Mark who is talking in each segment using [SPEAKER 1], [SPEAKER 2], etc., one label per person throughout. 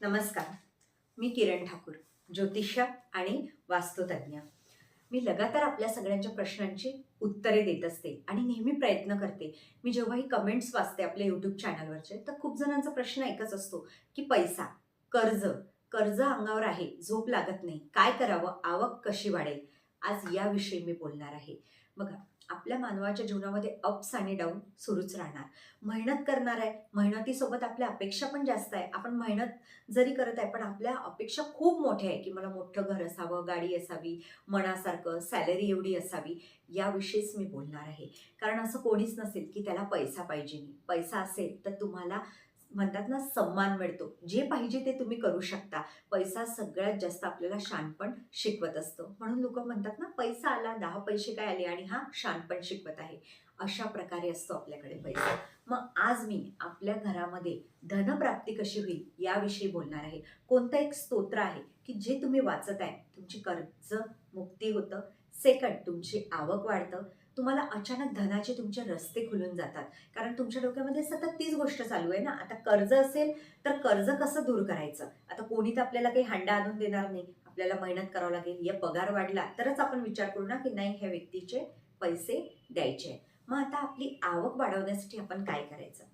[SPEAKER 1] नमस्कार. मी किरण ठाकूर ज्योतिष्य आणि वास्तुतज्ञ. मी लगातार आपल्या सगळ्यांच्या प्रश्नांची उत्तरे देत असते आणि नेहमी प्रयत्न करते. मी जेव्हाही कमेंट्स वाचते आपल्या यूट्यूब चॅनलवरचे तर खूप जणांचा प्रश्न एकच असतो की पैसा कर्ज कर्ज अंगावर आहे झोप लागत नाही काय करावं आवक कशी वाढेल? आज याविषयी मी बोलणार आहे. बघा आपल्या मानवाच्या जीवनामध्ये अप्स आणि डाऊन सुरूच राहणार. मेहनत करणार आहे मेहनतीसोबत आपल्या अपेक्षा पण जास्त आहे. आपण मेहनत जरी करत आहे पण आपल्या अपेक्षा खूप मोठ्या आहे की मला मोठं घर असावं गाडी असावी मनासारखं सॅलरी एवढी असावी याविषयीच मी बोलणार आहे. कारण असं कोणीच नसेल की त्याला पैसा पाहिजे नाही. पैसा असेल तर तुम्हाला म्हणतात ना सन्मान मिळतो. जे पाहिजे ते तुम्ही करू शकता. पैसा सगळ्यात जास्त आपल्याला शानपण शिकवत असतो. म्हणून लोक म्हणतात ना पैसा आला दहा पैसे काय आले आणि हा शानपण शिकवत आहे. अशा प्रकारे असतो आपल्याकडे पैसा. मग आज मी आपल्या घरामध्ये धनप्राप्ती कशी होईल याविषयी बोलणार आहे. कोणता एक स्तोत्र आहे की जे तुम्ही वाचत आहे तुमची कर्ज मुक्ती होतं. सेकंड तुमची आवक वाढतं. तुम्हाला अचानक धनाचे तुमचे रस्ते खुलून जातात. कारण तुमच्या डोक्यामध्ये सतत तीच गोष्ट चालू आहे ना. आता कर्ज असेल तर कर्ज कसं दूर करायचं? आता कोणी तर आपल्याला काही हांडा आणून देणार नाही. आपल्याला मेहनत करावं लागेल. या पगार वाढला तरच आपण विचार करू ना की नाही ह्या व्यक्तीचे पैसे द्यायचे मग आता आपली आवक वाढवण्यासाठी आपण काय करायचं?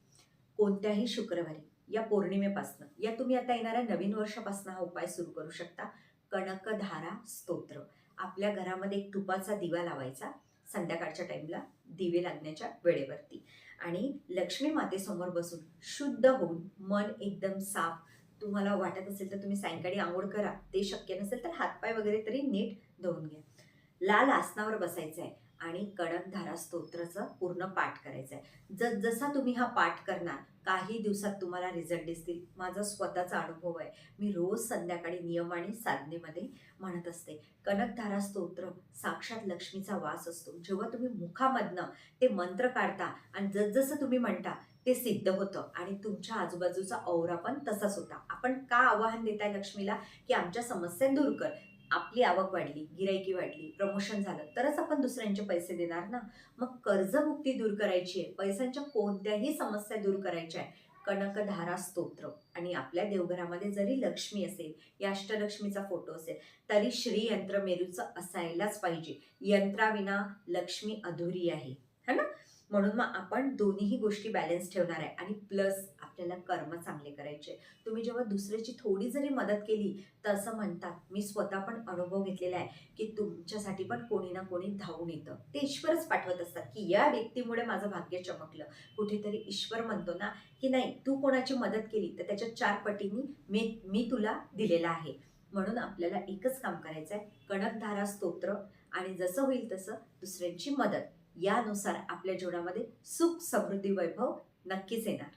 [SPEAKER 1] कोणत्याही शुक्रवारी या पौर्णिमेपासनं या तुम्ही आता येणाऱ्या नवीन वर्षापासून हा उपाय सुरू करू शकता. कणकधारा स्तोत्र. आपल्या घरामध्ये एक तुपाचा दिवा लावायचा. संध्याकाळच्या टाईमला दिवे लागण्याच्या वेळेवरती. आणि लक्ष्मी मातेसमोर बसून शुद्ध होऊन मन एकदम साफ तुम्हाला वाटत असेल तर तुम्ही सायंकाळी आंघोळ करा ते शक्य नसेल तर हातपाय वगैरे तरी नीट धुवून घ्या. लाल आसनावर बसायचं आहे आणि कडकधारा स्तोत्राचं पूर्ण पाठ करायचा आहे जस जसा तुम्ही हा पाठ करणार काही दिवसात तुम्हाला रिझल्ट दिसतील. माझा स्वतःचा अनुभव आहे. मी रोज संध्याकाळी नियम आणि साधनेमध्ये म्हणत असते. कनकधारा स्तोत्र साक्षात लक्ष्मीचा वास असतो. जेव्हा तुम्ही मुखामधनं ते मंत्र काढता आणि जसजसं तुम्ही म्हणता ते सिद्ध होतं आणि तुमच्या आजूबाजूचा औरा पण तसाच होता. आपण का आवाहन देताय लक्ष्मीला की आमच्या समस्या दूर कर? आपली आवक वाढली गिरायकी वाढली प्रमोशन झालं तरच आपण दुसऱ्यांचे पैसे देणार ना? मग कर्जमुक्ती दूर करायची आहे. पैशांच्या कोणत्याही समस्या दूर करायच्या आहे कनकधारा स्तोत्र. आणि आपल्या देवघरामध्ये जरी लक्ष्मी असेल या अष्टलक्ष्मीचा फोटो असेल तरी श्री यंत्र मेरूचं असायलाच पाहिजे. यंत्राविना लक्ष्मी अधुरी आहे. म्हणून मग आपण दोन्हीही गोष्टी बॅलन्स ठेवणार आहे. आणि प्लस आपल्याला कर्म चांगले करायचे तुम्ही जेव्हा दुसऱ्याची थोडी जरी मदत केली तर असं म्हणतात मी स्वतः पण अनुभव घेतलेला आहे की तुमच्यासाठी पण कोणी ना कोणी धावून येतं. ते ईश्वरच पाठवत असतात की या व्यक्तीमुळे माझं भाग्य चमकलं. कुठेतरी ईश्वर म्हणतो ना की नाही तू कोणाची मदत केली तर त्याच्या चार पटींनी मी मी तुला दिलेला आहे. म्हणून आपल्याला एकच काम करायचं आहे कणकधारा स्तोत्र आणि जसं होईल तसं दुसऱ्यांची मदत. यानुसार आपल्या जीवनामध्ये सुख समृद्धी वैभव नक्कीच येणार.